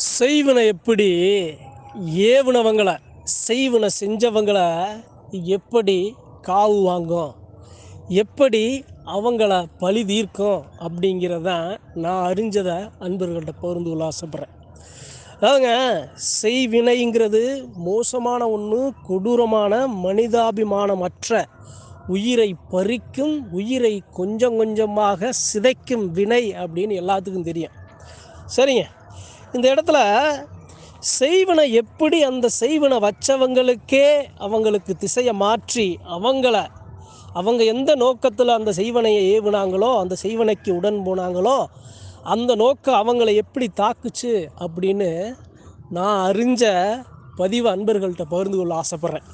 செய்வனை எப்படி? ஏவுனவங்களை செய்வனை செஞ்சவங்களை எப்படி காவு வாங்கும்? எப்படி அவங்கள பழி தீர்க்கும்? அப்படிங்கிறதான் நான் அறிஞ்சதை அன்பர்கள்ட்ட பகிர்ந்து கொள்ள ஆசைப்பட்றேன். அதாவதுங்க செய்வினைங்கிறது மோசமான ஒன்று கொடூரமான மனிதாபிமானமற்ற உயிரை பறிக்கும் உயிரை கொஞ்சம் கொஞ்சமாக சிதைக்கும் வினை அப்படின்னு எல்லாத்துக்கும் தெரியும். சரிங்க. இந்த இடத்துல செய்வனை எப்படி அந்த செய்வனை வச்சவங்களுக்கே அவங்களுக்கு திசையை மாற்றி அவங்கள அவங்க எந்த நோக்கத்தில் அந்த செய்வனையை ஏவுனாங்களோ அந்த செய்வனைக்கு உடன் போனாங்களோ அந்த நோக்கம் அவங்கள எப்படி தாக்குச்சு அப்படின்னு நான் அறிஞ்ச பதிவு அன்பர்கள்ட்ட பகிர்ந்து கொள்ள ஆசைப்பட்றேன்.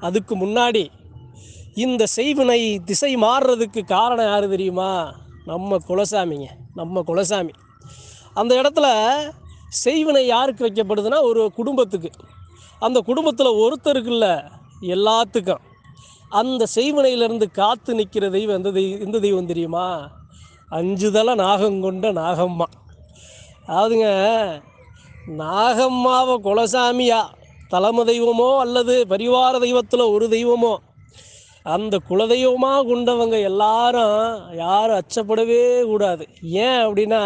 அதுக்கு முன்னாடி இந்த செய்வினை திசை மாறுறதுக்கு காரணம் யார் தெரியுமா? நம்ம குலசாமிங்க. நம்ம குலசாமி. அந்த இடத்துல செய்வினை யாருக்கு வைக்கப்படுதுன்னா ஒரு குடும்பத்துக்கு. அந்த குடும்பத்தில் ஒருத்தருக்குல்ல எல்லாத்துக்கும். அந்த செய்வினையிலேருந்து காத்து நிற்கிற தெய்வம் எந்த தெய்வம் எந்த தெய்வம் தெரியுமா? அஞ்சு தலை நாகம் கொண்ட நாகம்மா. அதாவதுங்க நாகம்மாவை குலசாமியா? தலைமை தெய்வமோ அல்லது பரிவார தெய்வத்தில் ஒரு தெய்வமோ? அந்த குலதெய்வமாக கொண்டவங்க எல்லாரும் யாரும் அச்சப்படவே கூடாது. ஏன் அப்படின்னா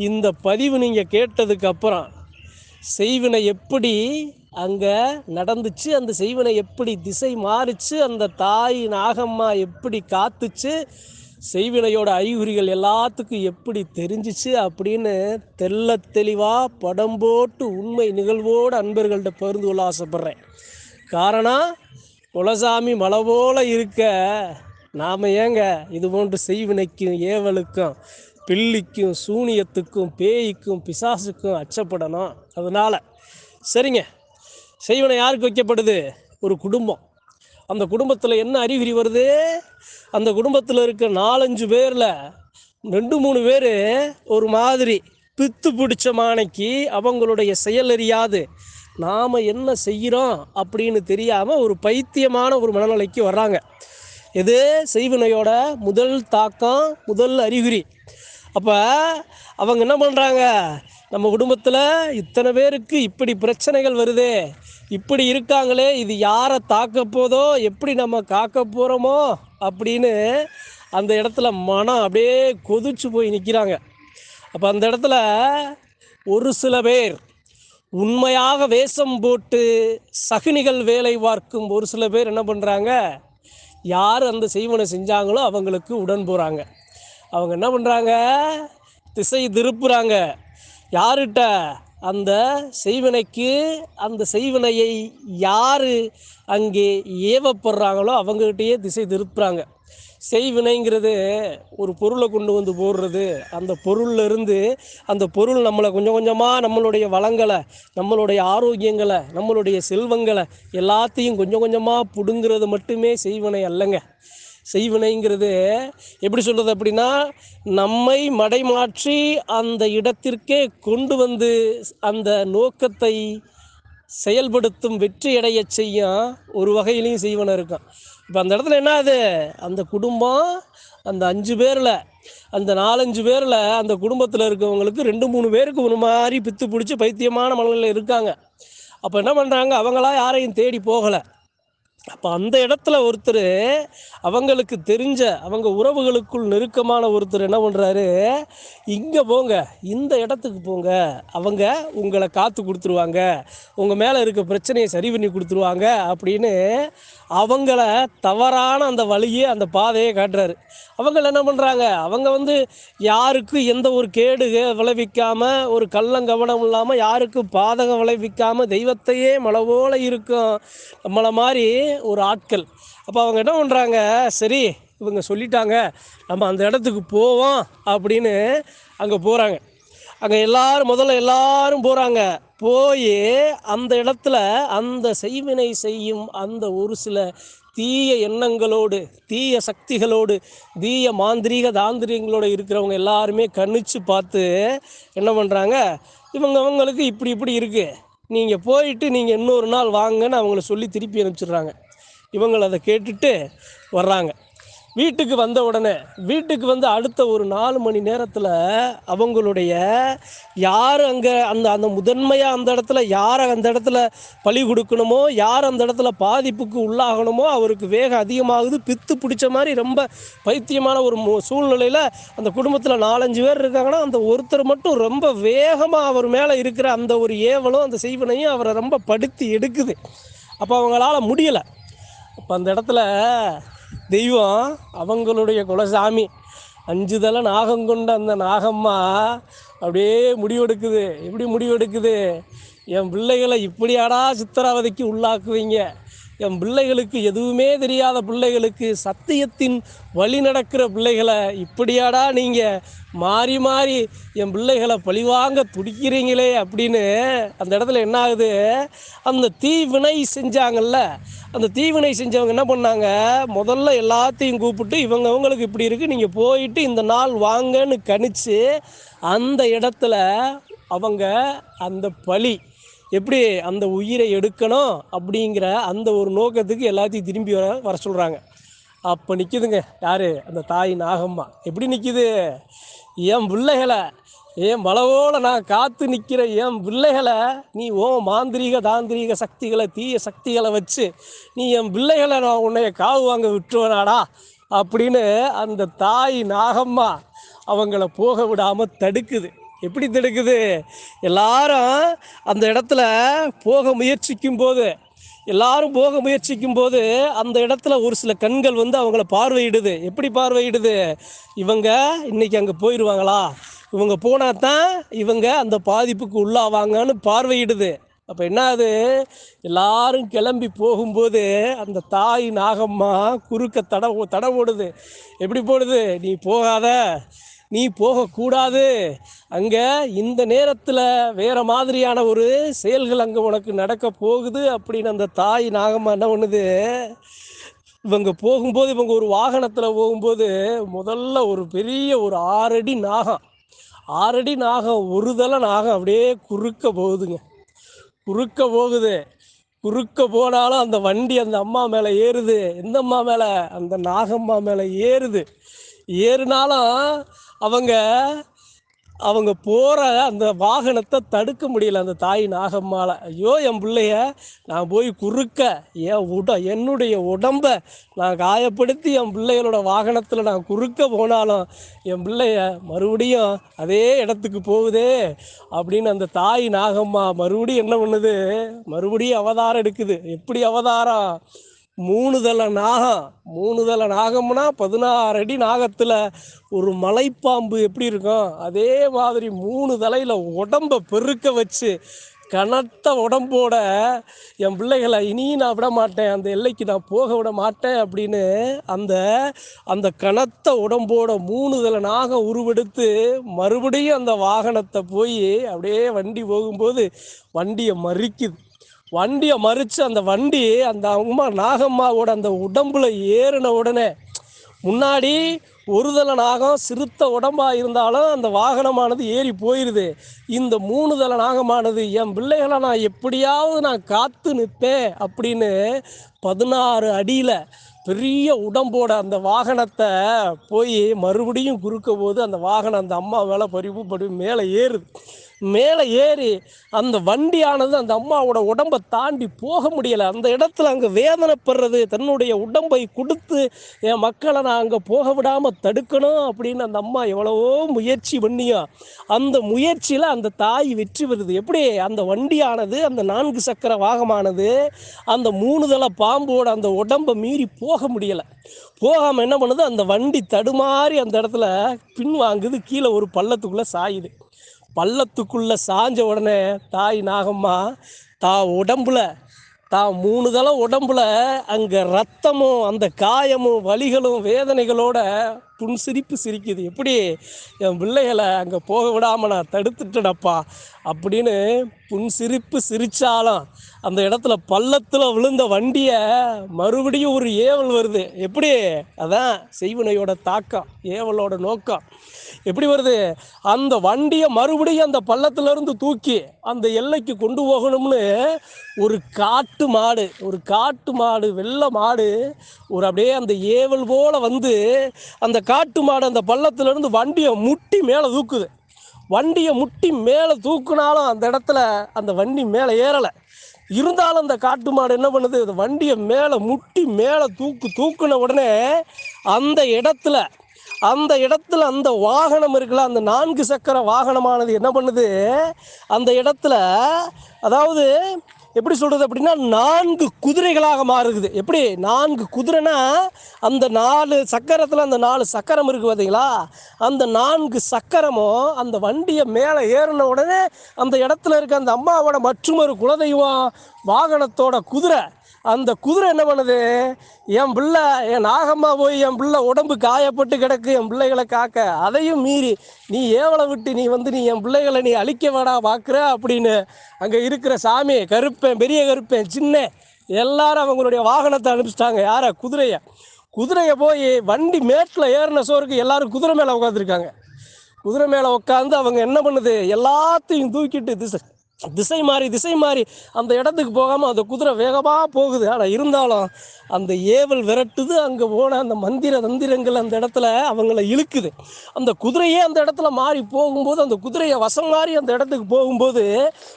இந்த பதிவு நீங்கள் கேட்டதுக்கு அப்புறம் செய்வினை எப்படி அங்கே நடந்துச்சு அந்த செய்வினை எப்படி திசை மாறிச்சு அந்த தாய் நாகம்மா எப்படி காத்துச்சு செய்வினையோட அறிகுறிகள் எல்லாத்துக்கும் எப்படி தெரிஞ்சிச்சு அப்படின்னு தெல்ல தெளிவாக படம் போட்டு உண்மை நிகழ்வோடு அன்பர்கள்ட்ட பகிர்ந்து கொள்ள ஆசைப்பட்றேன். காரணம் குலசாமி மலை போல இருக்க நாம் ஏங்க இது போன்று செய்வினைக்கும் ஏவலுக்கும் பில்லிக்கும் சூனியத்துக்கும் பேய்க்கும் பிசாசுக்கும் அச்சப்படணும். அதனால் சரிங்க. செய்வனை யாருக்கு வைக்கப்படுது? ஒரு குடும்பம். அந்த குடும்பத்தில் என்ன அறிகுறி வருது? அந்த குடும்பத்தில் இருக்க நாலஞ்சு பேரில் ரெண்டு மூணு பேர் ஒரு மாதிரி பித்து பிடிச்ச மானைக்கு அவங்களுடைய செயல் அறியாது. நாம் என்ன செய்கிறோம் அப்படின்னு தெரியாமல் ஒரு பைத்தியமான ஒரு மனநிலைக்கு வர்றாங்க. இது செய்வினையோட முதல் தாக்கம் முதல் அறிகுறி. அப்போ அவங்க என்ன பண்ணுறாங்க நம்ம குடும்பத்தில் இத்தனை பேருக்கு இப்படி பிரச்சனைகள் வருதே. இப்படி இருக்காங்களே இது யாரை தாக்க போதோ எப்படி நம்ம காக்க போகிறோமோ அப்படின்னு அந்த இடத்துல மனம் அப்படியே கொதிச்சு போய் நிற்கிறாங்க அப்போ அந்த இடத்துல ஒரு சில பேர் உண்மையாக வேஷம் போட்டு சகுனிகள் வேலை பார்க்கும் ஒரு சில பேர் என்ன பண்ணுறாங்க யார் அந்த செய்வனை செஞ்சாங்களோ அவங்களுக்கு உடன் போகிறாங்க அவங்க என்ன பண்ணுறாங்க திசை திருப்புறாங்க. யார்கிட்ட அந்த செய்வினைக்கு அந்த செய்வினையை யார் அங்கே ஏவப்படுறாங்களோ அவங்ககிட்டயே திசை திருப்புறாங்க. செய்வினைங்கிறது ஒரு பொருளை கொண்டு வந்து போடுறது. அந்த பொருள்லருந்து அந்த பொருள் நம்மளை கொஞ்சம் கொஞ்சமாக நம்மளுடைய வளங்களை நம்மளுடைய ஆரோக்கியங்களை நம்மளுடைய செல்வங்களை எல்லாத்தையும் கொஞ்சம் கொஞ்சமாக பிடுங்கிறது மட்டுமே செய்வினை அல்லங்க. செய்வினைங்கிறது எப்படி சொல்கிறது அப்படின்னா நம்மை மடைமாற்றி அந்த இடத்திற்கே கொண்டு வந்து அந்த நோக்கத்தை செயல்படுத்தும் வெற்றி அடைய செய்யும் ஒரு வகையிலையும் செய்வன இருக்கும் இப்போ அந்த இடத்துல என்ன அது? அந்த குடும்பம் அந்த அஞ்சு பேரில் அந்த நாலஞ்சு பேரில் அந்த குடும்பத்தில் இருக்கவங்களுக்கு ரெண்டு மூணு பேருக்கு ஒரு மாதிரி பித்து பிடிச்சி பைத்தியமான மனநிலையில் இருக்காங்க. அப்போ என்ன பண்ணுறாங்க அவங்களா யாரையும் தேடி போகலை. அப்போ அந்த இடத்துல ஒருத்தர் அவங்களுக்கு தெரிஞ்ச அவங்க உறவுகளுக்குள் நெருக்கமான ஒருத்தர் என்ன பண்ணுறாரு இங்கே போங்க இந்த இடத்துக்கு போங்க. அவங்க உங்களை காத்து கொடுத்துருவாங்க. உங்கள் மேலே இருக்க பிரச்சனையை சரி பண்ணி கொடுத்துருவாங்க அப்படின்னு அவங்கள தவறான அந்த வழியை அந்த பாதையை காட்டுறாரு. அவங்க என்ன பண்ணுறாங்க அவங்க வந்து யாருக்கு எந்த ஒரு கேடு விளைவிக்காமல் ஒரு கள்ளங்கவனம் இல்லாமல் யாருக்கு பாதகம் விளைவிக்காமல் தெய்வத்தையே மலவோல இருக்கும் நம்மளை மாதிரி ஒரு ஆட்கள். அப்போ அவங்க என்ன பண்ணுறாங்க சரி இவங்க சொல்லிட்டாங்க நம்ம அந்த இடத்துக்கு போவோம் அப்படின்னு அங்கே போகிறாங்க அங்கே எல்லோரும் முதல்ல எல்லாரும் போகிறாங்க போய் அந்த இடத்துல அந்த செய்வினை செய்யும் அந்த ஒரு சில தீய எண்ணங்களோடு தீய சக்திகளோடு தீய மாந்திரீக தாந்திரிகங்களோடு இருக்கிறவங்க எல்லாருமே கணிச்சு பார்த்து என்ன பண்ணுறாங்க இவங்க அவங்களுக்கு இப்படி இப்படி இருக்குது நீங்கள் போயிட்டு நீங்கள் இன்னொரு நாள் வாங்கன்னு அவங்கள சொல்லி திருப்பி அனுப்பிச்சிடுறாங்க. இவங்களை அதை கேட்டுட்டு வர்றாங்க. வீட்டுக்கு வந்த உடனே வீட்டுக்கு வந்து அடுத்த ஒரு நாலு மணி நேரத்தில் அவங்களுடைய யார் அங்கே அந்த அந்த முதன்மையாக அந்த இடத்துல யாரை அந்த இடத்துல பழி கொடுக்கணுமோ யார் அந்த இடத்துல பாதிப்புக்கு உள்ளாகணுமோ அவருக்கு வேகம் அதிகமாகுது. பித்து பிடிச்ச மாதிரி ரொம்ப பைத்தியமான ஒரு சூழ்நிலையில் அந்த குடும்பத்தில் நாலஞ்சு பேர் இருக்காங்கன்னா அந்த ஒருத்தர் மட்டும் ரொம்ப வேகமாக அவர் மேலே இருக்கிற அந்த ஒரு ஏவலும் அந்த செய்வனையும் அவரை ரொம்ப படுத்தி எடுக்குது. அப்போ அவங்களால முடியலை. அப்போ அந்த இடத்துல தெய்வம் அவங்களுடைய குலசாமி. அஞ்சு தலை நாகம் கொண்ட அந்த நாகம்மா அப்படியே முடிவெடுக்குது. எப்படி முடிவெடுக்குது? என் பிள்ளைகளை இப்படியாடா சித்திரவதைக்கு உள்ளாக்குவீங்க. என் பிள்ளைகளுக்கு எதுவுமே தெரியாத பிள்ளைகளுக்கு சத்தியத்தின் வழி நடக்கிற பிள்ளைகளை இப்படியாடா நீங்கள் மாறி மாறி என் பிள்ளைகளை பழிவாங்க துடிக்கிறீங்களே அப்படின்னு அந்த இடத்துல என்ன ஆகுது? அந்த தீவினை செஞ்சாங்கல்ல. அந்த தீவினை செஞ்சவங்க என்ன பண்ணாங்க? முதல்ல எல்லாத்தையும் கூப்பிட்டு இவங்க அவங்களுக்கு இப்படி இருக்குது நீங்கள் போயிட்டு இந்த நாள் வாங்கன்னு கணிச்சு அந்த இடத்துல அவங்க அந்த பழி எப்படி அந்த உயிரை எடுக்கணும் அப்படிங்கிற அந்த ஒரு நோக்கத்துக்கு எல்லாத்தையும் திரும்பி வர வர சொல்கிறாங்க அப்போ நிற்கிதுங்க யார்? அந்த தாய் நாகம்மா. எப்படி நிற்கிது என் பிள்ளைகளை என் மலவோல நான் காத்து நிற்கிற என் பிள்ளைகளை நீ ஓ மாந்திரீக தாந்திரீக சக்திகளை தீய சக்திகளை வச்சு நீ என் பிள்ளைகளை நான் உன்னைய காவு வாங்க விட்டுருவனாடா அப்படின்னு அந்த தாய் நாகம்மா அவங்கள போக விடாமல் தடுக்குது. எப்படி தடுக்குது? எல்லாரும் அந்த இடத்துல போக முயற்சிக்கும் போது எல்லாரும் போக முயற்சிக்கும் போது அந்த இடத்துல ஒரு சில கண்கள் வந்து அவங்கள பார்வையிடுது. எப்படி பார்வையிடுது? இவங்க இன்னைக்கு அங்கே போயிடுவாங்களா இவங்க போனால் தான் இவங்க அந்த பாதிப்புக்கு உள்ளாவாங்கன்னு பார்வையிடுது. அப்போ என்ன எல்லாரும் கிளம்பி போகும்போது அந்த தாய் நாகம்மா குறுக்க தட தட ஓடுது. எப்படி போடுது? நீ போகாத. நீ போகக்கூடாது. அங்கே இந்த நேரத்தில் வேறு மாதிரியான ஒரு செயல்கள் அங்கே உனக்கு நடக்க போகுது அப்படின்னு அந்த தாய் நாகம்மா என்ன பண்ணுது? இவங்க போகும்போது இவங்க ஒரு வாகனத்தில் போகும்போது முதல்ல ஒரு பெரிய ஒரு ஆறடி நாகம். ஆறடி நாகம் ஒரு தலை நாகம் அப்படியே குறுக்க போகுதுங்க. குறுக்க போகுது. குறுக்க போனாலும் அந்த வண்டி அந்த அம்மா மேலே ஏறுது. எந்த அம்மா மேலே? அந்த நாகம்மா மேலே ஏறுது. ஏறுனாலும் அவங்க அவங்க போகிற அந்த வாகனத்தை தடுக்க முடியல அந்த தாய் நாகம்மால ஐயோ என் பிள்ளைய நான் போய் குறுக்க என் உட என்னுடைய உடம்ப நான் காயப்படுத்தி என் பிள்ளைகளோட வாகனத்தில் நான் குறுக்க போனாலும் என் பிள்ளைய மறுபடியும் அதே இடத்துக்கு போகுதே அப்படின்னு அந்த தாய் நாகம்மா மறுபடியும் என்ன பண்ணுது? மறுபடியும் அவதாரம் எடுக்குது. எப்படி அவதாரம்? மூணு தலை நாகம் மூணு தலை நாகம்னா பதினாறு அடி நாகத்தில் ஒரு மலைப்பாம்பு எப்படி இருக்கும்? அதே மாதிரி மூணு தலையில் உடம்ப பெருக்க வச்சு கனத்த உடம்போட என் பிள்ளைகளை இனியும் நான் விட மாட்டேன். அந்த எல்லைக்கு நான் போக விட மாட்டேன். அப்படின்னு அந்த அந்த கனத்த உடம்போட மூணு தலை நாகம் உருவெடுத்து மறுபடியும் அந்த வாகனத்தை போய் அப்படியே வண்டி போகும்போது வண்டியை மறிக்குது. வண்டியை மறித்து அந்த வண்டி அந்த அம்மா நாகம்மாவோட அந்த உடம்புல ஏறின உடனே முன்னாடி ஒருதலை நாகம் சிறுத்த உடம்பாக இருந்தாலும் அந்த வாகனமானது ஏறி போயிடுது இந்த மூணு தலை நாகமானது என் பிள்ளைகளை நான் எப்படியாவது நான் காத்து நிற்பேன் அப்படின்னு பதினாறு அடியில் பெரிய உடம்போட அந்த வாகனத்தை போய் மறுபடியும் குறுக்க போது அந்த வாகனம் அந்த அம்மா மேலே பறிவு படி மேலே ஏறுது. மேலே ஏறி அந்த வண்டியானது அந்த அம்மாவோட உடம்பை தாண்டி போக முடியலை. அந்த இடத்துல அங்கே வேதனைப்படுறது தன்னுடைய உடம்பை கொடுத்து என் மக்களை நான் அங்கே போக விடாமல் தடுக்கணும் அப்படின்னு அந்த அம்மா எவ்வளவோ முயற்சி பண்ணியும் அந்த முயற்சியில் அந்த தாய் வெற்றி பெறுது. எப்படி? அந்த வண்டியானது அந்த நான்கு சக்கர வாகமானது அந்த மூணு தலை பாம்போட அந்த உடம்பை மீறி போக முடியலை. போகாமல் என்ன பண்ணுது? அந்த வண்டி தடுமாறி அந்த இடத்துல பின்வாங்குது. கீழே ஒரு பள்ளத்துக்குள்ளே சாயுது. பள்ளத்துக்குள்ளே சாஞ்ச உடனே தாய் நாகம்மா தா உடம்புல தான் மூணு தளம் உடம்புல அங்கே ரத்தமும் அந்த காயமும் வலிகளும் வேதனைகளோட புன் சிரிப்பு சிரிக்குது. எப்படி என் பிள்ளைகளை அங்கே போக விடாமல் நான் தடுத்துட்டேனப்பா? அப்படின்னு புன் சிரிப்பு சிரித்தாலும் அந்த இடத்துல பள்ளத்தில் விழுந்த வண்டியை மறுபடியும் ஒரு ஏவல் வருது. எப்படி? அதான் செய்வினையோட தாக்கம் ஏவலோட நோக்கம். எப்படி வருது? அந்த வண்டியை மறுபடியும் அந்த பள்ளத்துல இருந்து தூக்கி அந்த எல்லைக்கு கொண்டு போகணும்னு ஒரு காட்டு மாடு ஒரு காட்டு மாடு வெள்ளை மாடு ஒரு அப்படியே அந்த ஏவல் போல் வந்து அந்த காட்டு மாடு அந்த பள்ளத்துல இருந்து வண்டியை முட்டி மேலே தூக்குது. வண்டியை முட்டி மேலே தூக்குனாலும் அந்த இடத்துல அந்த வண்டி மேலே ஏறலை. இருந்தாலும் அந்த காட்டு மாடு என்ன பண்ணுது? அந்த வண்டியை மேலே முட்டி மேலே தூக்கு தூக்குன உடனே அந்த இடத்துல அந்த இடத்துல அந்த வாகனம் இருக்குல்ல அந்த நான்கு சக்கர வாகனமானது என்ன பண்ணுது? அந்த இடத்துல அதாவது எப்படி சொல்கிறது அப்படின்னா நான்கு குதிரைகளாக மாறுகுது எப்படி? நான்கு குதிரைனா அந்த நாலு சக்கரத்தில் அந்த நாலு சக்கரம் இருக்குது பார்த்தீங்களா அந்த நான்கு சக்கரமும் அந்த வண்டியை மேலே ஏறின உடனே அந்த இடத்துல இருக்க அந்த அம்மாவோட மற்றொரு குலதெய்வம் வாகனத்தோட குதிரை அந்த குதிரை என்ன பண்ணுது? என் பிள்ளை என் நாகம்மா போய் என் பிள்ளை உடம்பு காயப்பட்டு கிடக்கு என் பிள்ளைகளை காக்க. அதையும் மீறி நீ ஏவலை விட்டு நீ வந்து நீ என் பிள்ளைகளை நீ அழிக்க வேடா பார்க்குற? அப்படின்னு அங்கே இருக்கிற சாமி கருப்பேன் பெரிய கருப்பேன் சின்ன. எல்லாரும் அவங்களுடைய வாகனத்தை அனுப்பிச்சிட்டாங்க. யாரை? குதிரையை. குதிரையை போய் வண்டி மேட்டில் ஏறின சோறுக்கு எல்லாரும் குதிரை மேலே உட்காந்துருக்காங்க குதிரை மேலே உட்காந்து அவங்க என்ன பண்ணுது? எல்லாத்தையும் தூக்கிட்டு திசை திசை மாறி திசை மாறி அந்த இடத்துக்கு போகாமல் அந்த குதிரை வேகமாக போகுது. ஆனால் இருந்தாலும் அந்த ஏவல் விரட்டுது அங்கே போன அந்த மந்திர தந்திரங்கள் அந்த இடத்துல அவங்கள இழுக்குது. அந்த குதிரையே அந்த இடத்துல மாறி போகும்போது அந்த குதிரையை வசம் மாறி அந்த இடத்துக்கு போகும்போது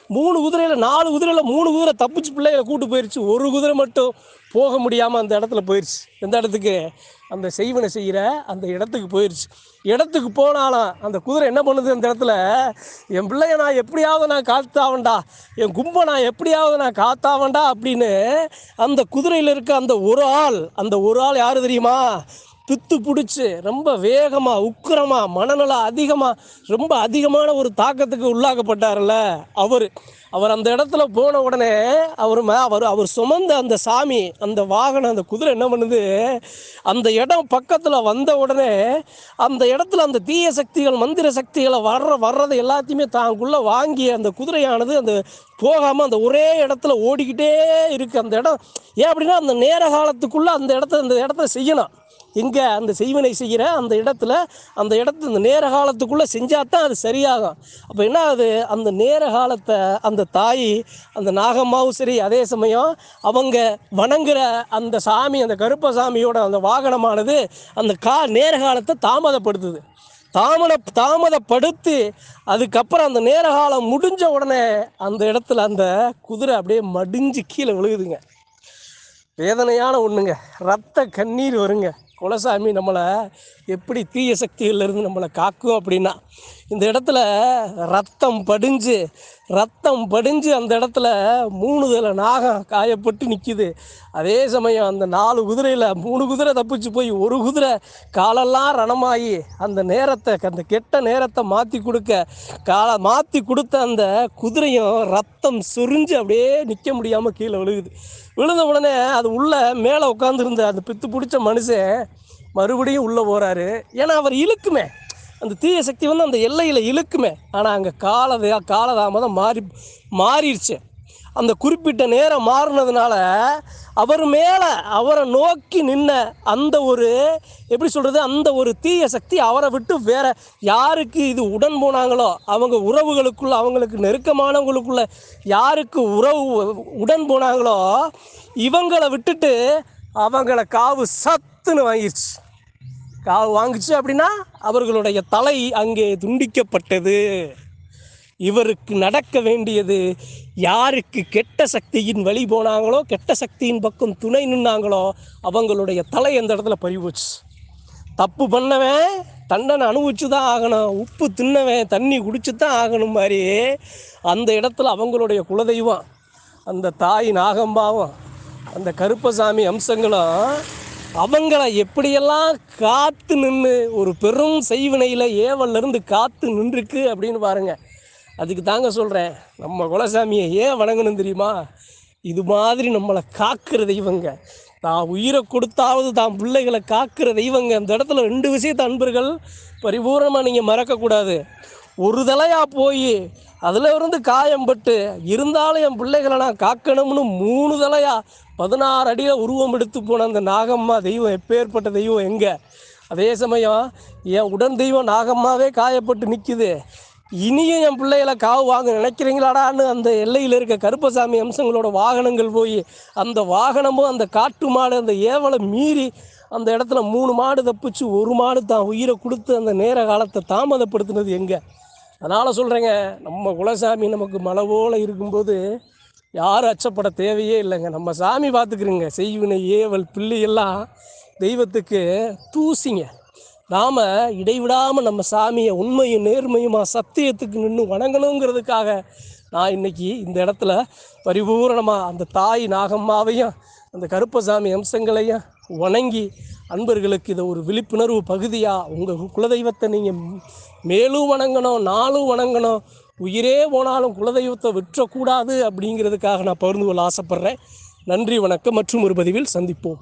மூணு குதிரையில் நாலு குதிரையில் மூணு குதிரை தப்பிச்சு பிள்ளைகளை கூட்டு போயிடுச்சு ஒரு குதிரை மட்டும் போக முடியாமல் அந்த இடத்துல போயிடுச்சு எந்த இடத்துக்கு? அந்த செய்வனை செய்கிற அந்த இடத்துக்கு போயிடுச்சு இடத்துக்கு போனாலும் அந்த குதிரை என்ன பண்ணுது அந்த இடத்துல? என் பிள்ளைய நான் எப்படியாவது நான் காத்தாவண்டா என் கும்பை நான் எப்படியாவது நான் காத்தாவண்டா அப்படின்னு அந்த குதிரையில் இருக்க அந்த ஒரு ஆள் அந்த ஒரு ஆள் யார் தெரியுமா? பித்து பிடிச்சி ரொம்ப வேகமாக உக்கிரமாக மனநலம் அதிகமாக ரொம்ப அதிகமான ஒரு தாக்கத்துக்கு உள்ளாக்கப்பட்டார்ல அவர். அவர் அந்த இடத்துல போன உடனே அவர் அவர் அவர் சுமந்த அந்த சாமி அந்த வாகனம் அந்த குதிரை என்ன பண்ணுது? அந்த இடம் பக்கத்தில் வந்த உடனே அந்த இடத்துல அந்த தீய சக்திகள் மந்திர சக்திகளை வர்ற வர்றதை எல்லாத்தையுமே தாங்குள்ளே வாங்கி அந்த குதிரையானது அந்த போகாமல் அந்த ஒரே இடத்துல ஓடிக்கிட்டே இருக்குது அந்த இடம். ஏன் அப்படின்னா அந்த நேர காலத்துக்குள்ளே அந்த இடத்த அந்த இடத்த செய்யணும். எங்கே அந்த செய்வினை செய்கிற அந்த இடத்துல அந்த இடத்து அந்த நேர காலத்துக்குள்ளே செஞ்சால் தான் அது சரியாகும். அப்போ என்ன ஆகுது? அந்த நேர காலத்தை அந்த தாய் அந்த நாகம்மாவும் சரி அதே சமயம் அவங்க வணங்குற அந்த சாமி அந்த கருப்பசாமியோட அந்த வாகனமானது அந்த கா நேர காலத்தை தாமதப்படுத்துது. தாமத தாமதப்படுத்தி அதுக்கப்புறம் அந்த நேர காலம் முடிஞ்ச உடனே அந்த இடத்துல அந்த குதிரை அப்படியே மடிஞ்சு கீழே விழுகுதுங்க. வேதனையான ஒன்றுங்க ரத்த கண்ணீர் வருங்க. குலசாமி நம்மளை எப்படி தீய சக்திகள்லேருந்து நம்மளை காக்கும் அப்படின்னா இந்த இடத்துல ரத்தம் படிஞ்சு ரத்தம் படிஞ்சு அந்த இடத்துல மூணு தலை நாகம் காயப்பட்டு நிற்கிது அதே சமயம் அந்த நாலு குதிரையில் மூணு குதிரை தப்பிச்சு போய் ஒரு குதிரை காலெல்லாம் ரணமாகி அந்த நேரத்தை அந்த கெட்ட நேரத்தை மாற்றி கொடுக்க காலை மாற்றி கொடுத்த அந்த குதிரையும் ரத்தம் சுரிஞ்சு அப்படியே நிற்க முடியாமல் கீழே விழுகுது. விழுந்த உடனே அது உள்ளே மேலே உட்காந்துருந்த அந்த பித்து பிடிச்ச மனுஷன் மறுபடியும் உள்ளே போகிறாரு ஏன்னா அவர் இழுக்குமே. அந்த தீய சக்தி வந்து அந்த எல்லையில் இழுக்குமே. ஆனால் அங்கே கால காலதாமதம் மாறி மாறிடுச்சு. அந்த குறிப்பிட்ட நேரம் மாறினதுனால அவர் மேலே அவரை நோக்கி நின்ன அந்த ஒரு எப்படி சொல்கிறது அந்த ஒரு தீய சக்தி அவரை விட்டு வேற யாருக்கு இது உடன் போனாங்களோ அவங்க உறவுகளுக்குள்ள அவங்களுக்கு நெருக்கமானவங்களுக்குள்ள யாருக்கு உறவு உடன் போனாங்களோ இவங்களை விட்டுட்டு அவங்கள காவு சத்துன்னு வாங்கிருச்சு. காவு வாங்குச்சு அப்படின்னா அவர்களுடைய தலை அங்கே துண்டிக்கப்பட்டது. இவருக்கு நடக்க வேண்டியது யாருக்கு கெட்ட சக்தியின் வழி போனாங்களோ கெட்ட சக்தியின் பக்கம் துணை நின்னாங்களோ அவங்களுடைய தலை அந்த இடத்துல பறிபோச்சு தப்பு பண்ணவன் தண்டனை அனுபவிச்சு தான் ஆகணும் உப்பு தின்னவன் தண்ணி குடிச்சு தான் ஆகணும் மாதிரி அந்த இடத்துல அவங்களுடைய குலதெய்வம் அந்த தாய் நாகம்பாவும் அந்த கருப்பசாமி அம்சங்களும் அவங்கள எப்படியெல்லாம் காத்து நின்று ஒரு பெரும் செய்வினையில் ஏவல்லேருந்து காத்து நின்றுருக்கு அப்படின்னு பாருங்கள் அதுக்கு தாங்க சொல்கிறேன் நம்ம குலசாமியை ஏன் வணங்கணும் தெரியுமா? இது மாதிரி நம்மளை காக்கிற தெய்வங்க. தான் உயிரை கொடுத்தாவது தான் பிள்ளைகளை காக்கிற தெய்வங்க. அந்த இடத்துல ரெண்டு விஷயத்த அன்பர்கள் பரிபூர்ணமாக நீங்கள் மறக்கக்கூடாது. ஒரு தலையாக போய் அதில் இருந்து காயம்பட்டு இருந்தாலும் என் பிள்ளைகளை நான் காக்கணும்னு மூணு தலையாக பதினாறு அடியில் உருவம் எடுத்து போன அந்த நாகம்மா தெய்வம் எப்பேற்பட்ட தெய்வம் எங்கே? அதே சமயம் என் உடன் தெய்வம் நாகம்மாவே காயப்பட்டு நிற்குது இனியும் என் பிள்ளைகளை காவு வாங்க நினைக்கிறீங்களாடான்னு அந்த எல்லையில் இருக்க கருப்பசாமி அம்சங்களோட வாகனங்கள் போய் அந்த வாகனமும் அந்த காட்டு மாடு அந்த ஏவலை மீறி அந்த இடத்துல மூணு மாடு தப்பிச்சு ஒரு மாடு தான் உயிரை கொடுத்து அந்த நேர காலத்தை தாமதப்படுத்தினது எங்கே? அதனால் சொல்கிறேங்க நம்ம குலசாமி நமக்கு மலை இருக்கும்போது யாரும் அச்சப்பட தேவையே இல்லைங்க. நம்ம சாமி பார்த்துக்கிறோங்க. செய்வினை ஏவல் பிள்ளையெல்லாம் தெய்வத்துக்கு தூசிங்க. நாம் இடைவிடாமல் நம்ம சாமியை உண்மையும் நேர்மையுமா சத்தியத்துக்கு நின்று வணங்கணுங்கிறதுக்காக நான் இன்னைக்கு இந்த இடத்துல பரிபூரணமாக அந்த தாய் நாகம்மாவையும் அந்த கருப்பசாமி அம்சங்களையும் வணங்கி அன்பர்களுக்கு இதை ஒரு விழிப்புணர்வு பகுதியாக உங்கள் குலதெய்வத்தை நீங்கள் மேலும் வணங்கணும் நாளும் வணங்கணும் உயிரே போனாலும் குலதெய்வத்தை விற்றக்கூடாது அப்படிங்கிறதுக்காக நான் பகிர்ந்து கொள்ள ஆசைப்பட்றேன். நன்றி வணக்கம் மற்றும் ஒரு பதிவில் சந்திப்போம்.